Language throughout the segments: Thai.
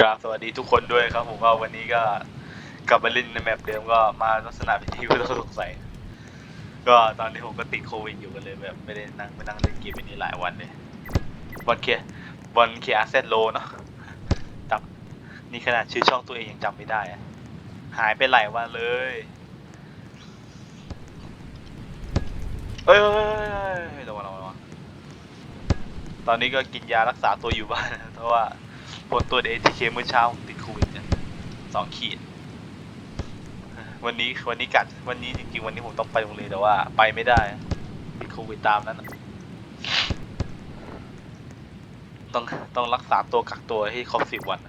กราบสวัสดีทุกคนด้วยครับ ผมก็วันนี้ก็กลับมาเล่นในแมปเดิมก็มาลักษณะเป็นที่ผู้ต้องสงสัย ก็ตอนนี้ผมก็ติดโควิดอยู่กันเลยแบบไม่ได้นั่งไม่นั่งเล่นเกมแบบนี้หลายวันเลยบอลเคียบอลเคียอาเซตโลเนาะจำนี่ขนาดชื่อช่องตัวเองยังจำไม่ได้อะหายไปหลายวันเลยเอ้ยเอ้ยเอ้ยเอ้ยระวังระวังระวังตอนนี้ก็กินยารักษาตัวอยู่บ้านเพราะว่า ผลตรวจ ATK เคมื่อเช้าติดโควิดเนี่ยสองขีด วันนี้วันนี้กัดวันนี้จริงๆวันนี้ผมต้องไปโรงเรียนแต่ว่า ไปไม่ได้ติดโควิดตามนั้นต้องต้องรักษาตัวกักตัวให้ครบสิบวัน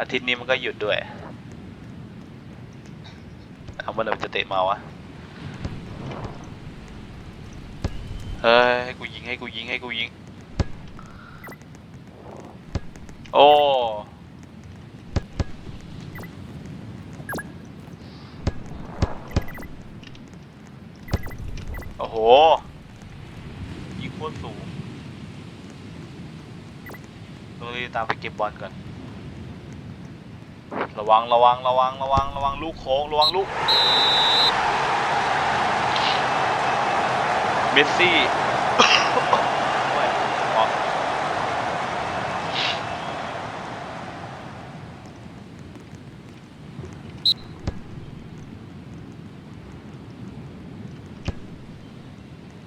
อาทิตย์นี้มันก็หยุดด้วยเอาเมื่อไหร่มันจะเตะมาวะ เฮ้ยให้กูยิงให้กูยิงให้กูยิง โอ้โอ้โหยิงโคตรสูงต้องรีบตามไปเก็บบอลก่อน ระวังระวังระวังระวังระวังลูกโค้งระวังลูกเมสซี่ โอ้ยออก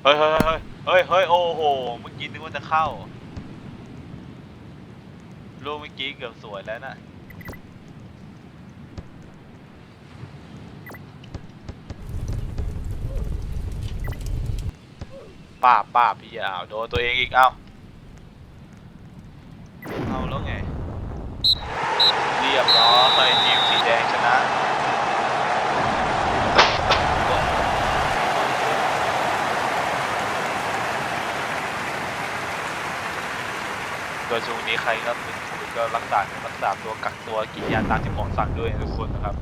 เฮ้ยเฮ้ยเฮ้ยเฮ้ยเฮ้ยโอ้โห เมื่อกี้นึกว่าจะเข้า ลูกเมื่อกี้เกือบสวยแล้วนะป้าบป้าบพี่อ้าวโดนตัวเองอีก เอ้า เอาแล้วไง เรียบร้อยทีมสีแดงชนะ ใครก็เป็นโควิดก็รักษารักษาตัวกักตัวกินยาตามที่หมอสั่งด้วยนะทุกคนนะครับ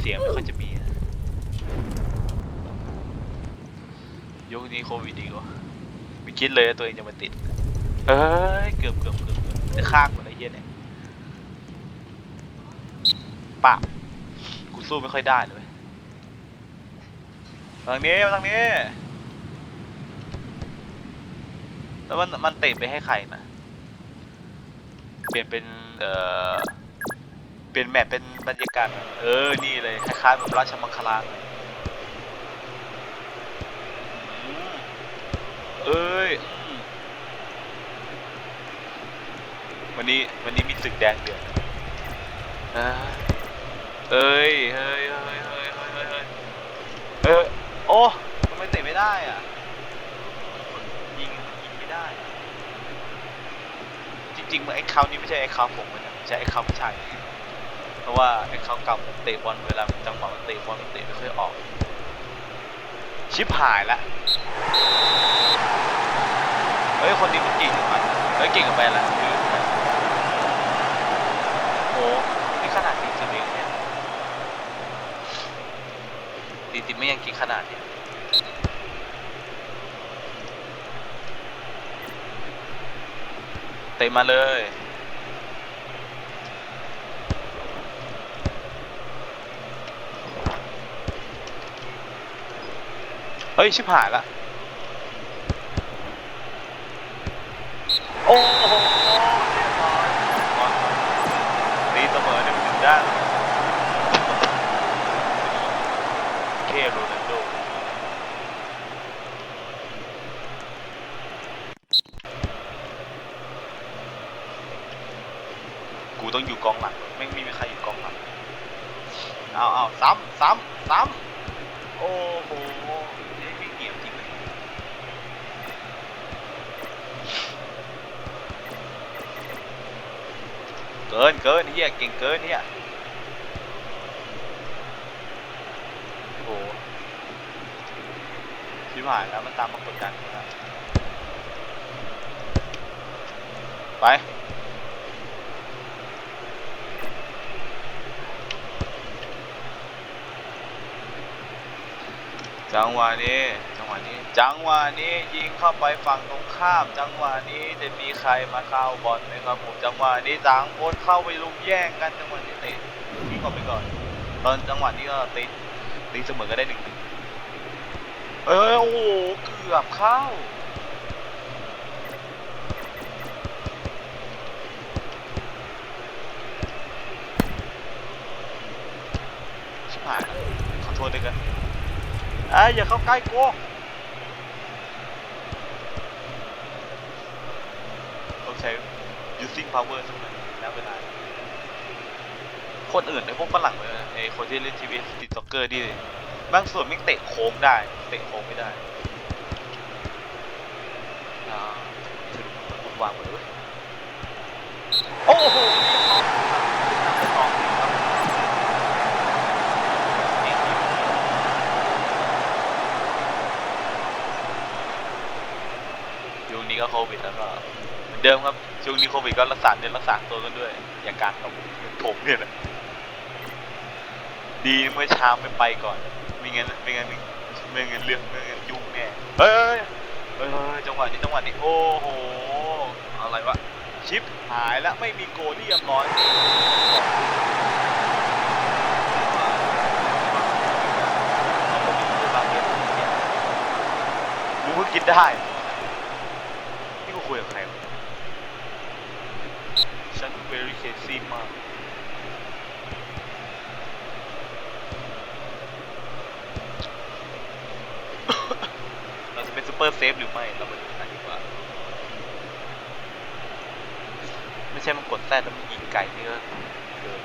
เสียงไม่ค่อยจะมียุคนี้โควิดดีกว่าไม่คิดเลยตัวเองจะมาติด เอ้ยเกือบเกือบเกือบเกือบจะฆ่าคนไอ้เหี้ยเนี่ยปะกูสู้ไม่ค่อยได้เลยทางนี้ทางนี้แล้วมันมันเตะไปให้ใครนะ เปลี่ยนเป็นเอ่อเปลี่ยนแมปเป็นบรรยากาศเออนี่เลยคล้ายๆแบบราชมังคลาเอ้ยวันนี้วันนี้มีศึกแดงเดือดอ่าเอ้ยเฮ้ยเฮ้ยเฮ้ยเฮ้ยเฮ้ยเฮ้ยเออโอ้ทำไมเตะไม่ได้อะ ยิงยิงไม่ได้ จริงๆมันไอ้เขานี่ไม่ใช่ไอ้เขาผมนะใช่ไอ้เขาผู้ชายเพราะว่าไอ้เขาเก่าผมเตะบอลเวลาจังหวะมันเตะบอลมันเตะไม่ค่อยออก ชิบหายละเฮ้ยคนนี้มันเก่งมันเฮ้ยเก่งกับไปละลืมไปโอ้นี่ขนาดตีสิบเองเนี่ยตีสิบไม่ยังก่งขนาดเนี้ย เตะมาเลย เฮ้ย ชิบหายละ โอ้โหเรียบร้อยตีเสมอหนึ่งหนึ่งด้านเคโรนัลโด กูต้องอยู่กองหลังไม่ไม่มีใครอยู่กองหลัง เอาเอาซ้ำซ้ำซ้ำโอ้โหเฮ้ยไม่เกี่ยวจริงเลย เกินเกินเฮียเก่งเกินเฮียโอ้โหชิบหายแล้วมันตามมากดดันนะไปจังหวะนี้ หวะนี้ จังหวะนี้ยิงเข้าไปฝั่งตรงข้าม จังหวะนี้จะมีใครมาเข้าบอลไหมครับผมจังหวะนี้ต่างคนเข้าไปลุมแย่งกันจังหวะนี้เตะทิ้งออกไปก่อน ตอนจังหวะนี้ก็ตีตีเสมอก็ได้หนึ่งเอ้ยโอ้โหเกือบเข้าชิบหายแล้วขอโทษด้วยกันไอ้ยอย่าเข้าใกล้กูต้อง ใช้ using power สักหน่อยแล้วเวลา คนอื่นไอ้พวกฝรั่งเลยไอ้คนที่เล่นทีวีติดจ็อกเกอร์นี่บางส่วนไม่เตะโค้งได้ เตะโค้งไม่ได้สรุปมันวุ่นวางหมดเลยโอ้โหยุคนี้ก็โควิดแล้วก็ เดิมครับช่วงนี้โควิดก็รักษาเดินรักษาตัวกันด้วย อย่าการกับผมเนี่ยนะดีเมื่อเช้าไม่ไปก่อนไม่งั้นไม่งั้นไม่งั้นเรื่องไม่งั้นยุ่งแน่เฮ้ยเฮ้ยจังหวะนี้จังหวะนี้โอ้โหอะไรวะชิปหายแล้วไม่มีโกลเรียบร้อยเอาไปดูบางเกมเนี่ยมึงพิ่งกินได้นี่กูคุยกับใคร very crazy มากเราจะเป็นซูเปอร์เซฟหรือไม่ เรามาดูกันดีกว่า ไม่ใช่มันกดแซดแล้วมันยิงไกลนี่ก็เกิน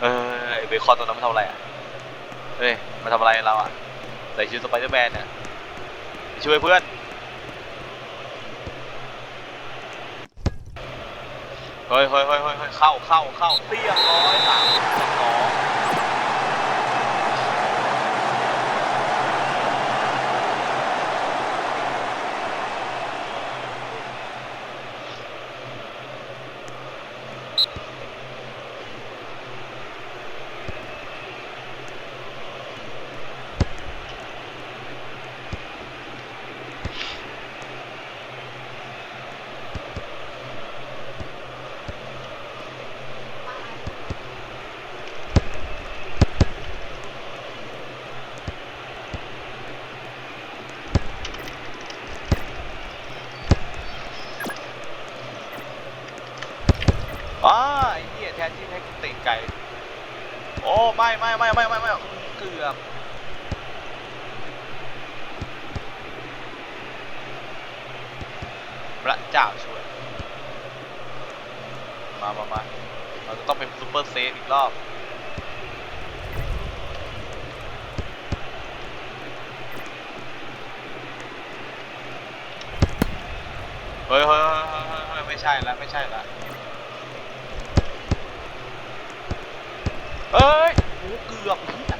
เออไอเบคอนตัวนั้นมันทำอะไรอะ เฮ้ย มันทำอะไรเราอะ ใส่ชุดสไปเดอร์แมนเนี่ย ช่วยเพื่อน เฮ้ยเฮ้ยเฮ้ยเฮ้ยเข้าเข้าเข้าเตี้ยร้อยสามสอง อ้าไอ้เหี้ยแทนที่ให้กูเตะไก่ โอ้ ไม่ไม่ไม่ไม่ไม่ไม่เกือบพระเจ้าช่วย มามามาเราจะต้องเป็นซูเปอร์เซฟอีกรอบเฮ้ยเฮ้ยเฮ้ยเฮ้ยไม่ใช่ล้วไม่ใช่ล้ว เอ้ยโอ้เกือบเหี้ย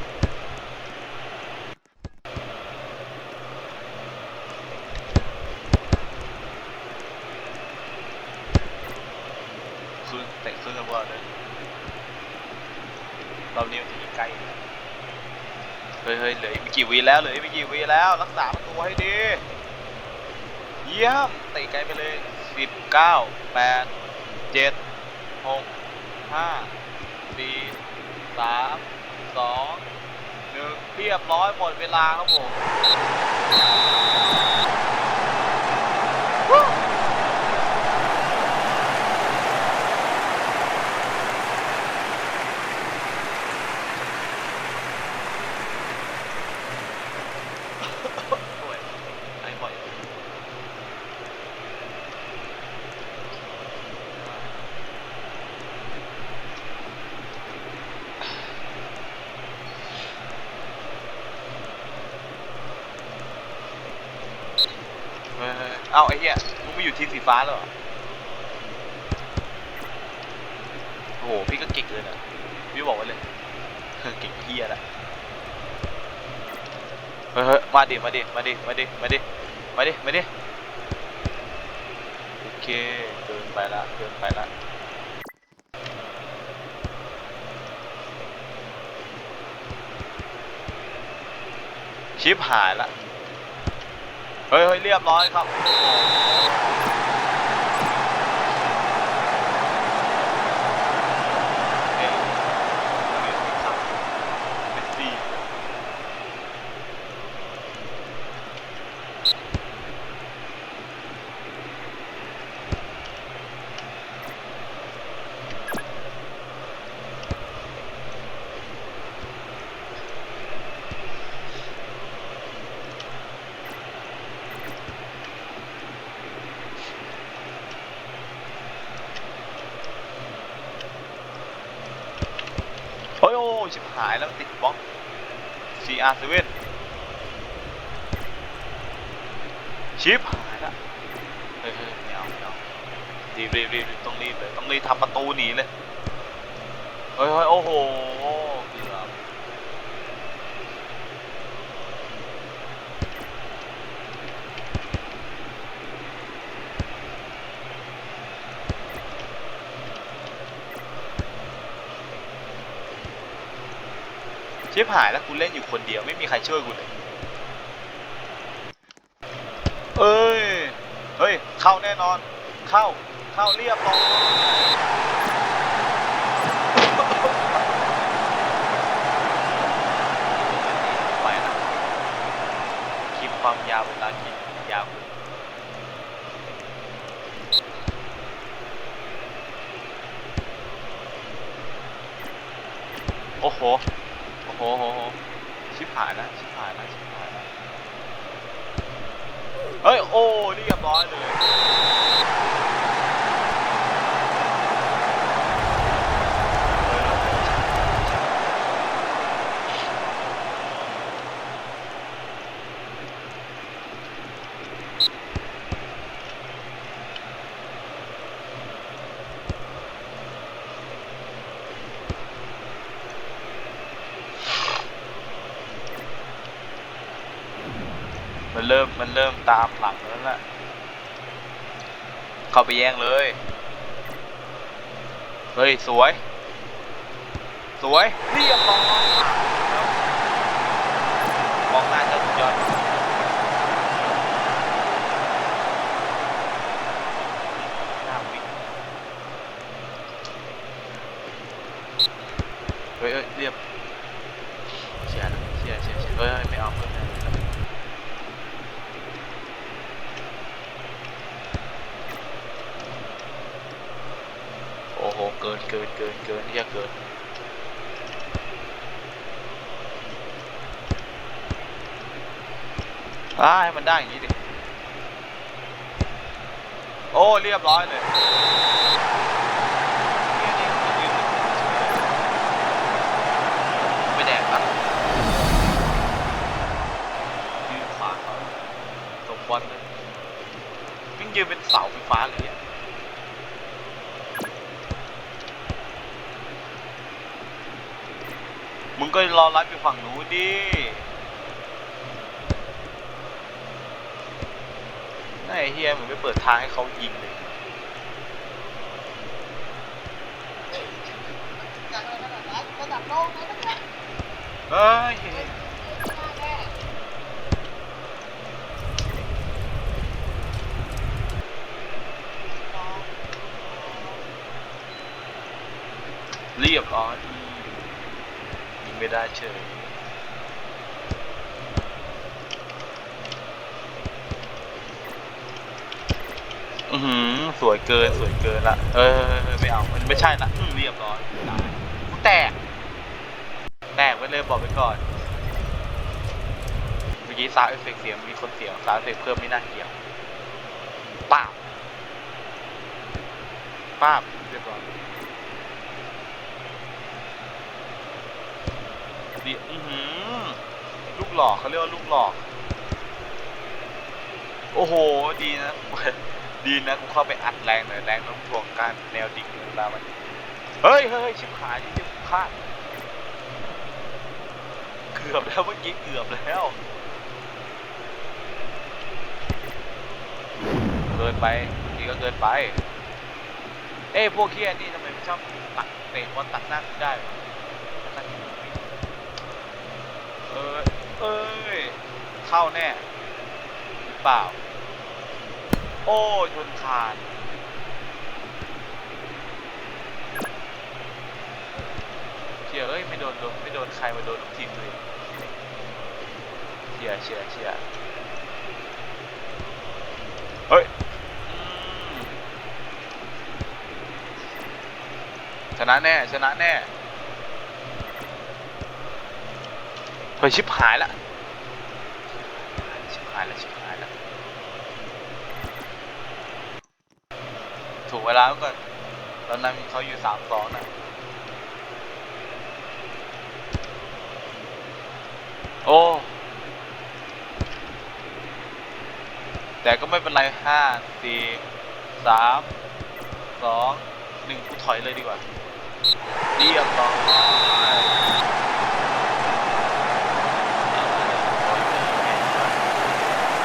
คืนเตะคืนกันว่าเลยเราเนี่ยจะยิงไกลเฮ้ยเฮ้ยเหลืออีกไม่กี่วิแล้วเหลืออีกไม่กี่วิแล้ว รักษาประตูให้ดี เยี่ยมเตะไกลไปเลยสิบเก้าแปดเจ็ดหกห้าสี่สาม สองหนึ่งเรียบร้อยหมดเวลาครับผมโอ้ยไอ้บ่อย เฮ้ย เอาไอ้เหี้ยมึงไม่อยู่ทีมสีฟ้าแล้วเหรอโอ้โหพี่ก็เก่งเลยนะพี่บอกไว้เลยเก่งเฮียละเฮ้ยมาดิมาดิมาดิมาดิมาดิมาดิมาดิโอเคเกินไปละเกินไปละชิปหายละ เฮ้ยเรียบร้อยครับเอ้ยเรียบร้อยครับเป็นสี่ เฮ้ยโอ้ยชิบหายแล้วติดบล็อก CR7 ชิปหายละเฮ้ยเฮ้ยไม่เอาไม่เอารีบรีบรีบรีบต้องรีบเลยต้องรีบทำประตูหนีเลย เฮ้ยเฮ้ยโอ้โหเกือบ ชิปหายแล้วกูเล่นอยู่คนเดียวไม่มีใครช่วยกูเลยเอ้ย เฮ้ย เข้าแน่นอน เข้า เข้าเรียบร้อยไปนะคลิปความยาวเวลาคลิปยาวโอ้โห อ้โหโหโหชิบหายแล้วชิบหายแล้วชิบหายแล้วเฮ้ย โอ้ นี่กับบอสเลย มันเริ่มมันเริ่มตามหลังแล้วล่ะ เข้าไปแย่งเลย เฮ้ย สวย สวย เรียบร้อยมองหน้าเจ้าสุดยอดหน้าวิ่งเฮ้ยเฮ้ยเรียบเชียร์นะเชียร์เชียร์เชียร์เฮ้ยเฮ้ยไม่เอาเพื่อนไม่เอา โอ้โห เกินเกินเกินเกินที่จะเกินอ่าให้มันได้อย่างนี้ดิ โอ้เรียบร้อยเลยไม่แดงปะยืนขวางเขาตบบอลเลยวิ่งยืนเป็นเสาไฟฟ้าเลยเนี่ย มึงก็รอรับอยู่ฝั่งนู้นดิไอ้เฮียมึงไม่เปิดทางให้เขายิงเลยเฮ้ยเรียบร้อย ไม่ได้เฉยอือหือสวยเกินสวยเกินละเออไม่เอามันไม่ใช่ละอืมเรียบร้อยตายกูแตก แตกไปเลยบอกไปก่อนเมื่อกี้ซาวเอฟเฟกเสียงมีคนเสียงซาวเอฟเฟกเพิ่มไม่น่าเกี่ยวป้าบป้าบเรียบร้อย ดีอือลูกหลอกเขาเรียกว่าลูกหลอก โอ้โห ดีนะ ดีนะกูเข้าไปอัดแรงหน่อยแรงน้ำถ่วงการแนวดิ่งเวลามันเฮ้ยเฮ้ยชิบหายที่จะพลาดเกือบแล้วเมื่อกี้เกือบแล้วเกินไปเมื่อกี้ก็เกินไป เอ้พวกเคียนี่ทำไมไม่ชอบตัดเตะบอลตัดหน้ากูได้วะ เออเอ้ย เข้าแน่เปล่า โอ้ชนคานเชียเอ้ย ไม่โดนโดนไม่โดนใครมาโดนทีมเลยเชียเชียเชียเฮ้ยชนะแน่ ชนะแน่ เฮ้ยชิบหายละชิบหายละชิบหายละถูกเวลาก่อนตอนนั้นเขาอยู่สามสองนะโอ้แต่ก็ไม่เป็นไรห้าสี่สามสองหนึ่งกูถอยเลยดีกว่าเรียบร้อย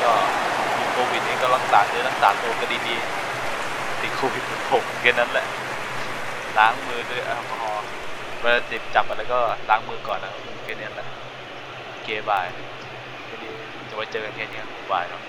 ก็มีโควิดนี่ก็รักษาเนื้อรักษาตัวก็ดีๆติดโควิดหมือนผมแค่นั้นแหละล้างมือด้วยแอลกอฮอล์เวลาจิบจับอะไรก็ล้างมือก่อนนะแค่นี้แหละเกบายจะไว้เจอกันแค่นี้บบายเนาะ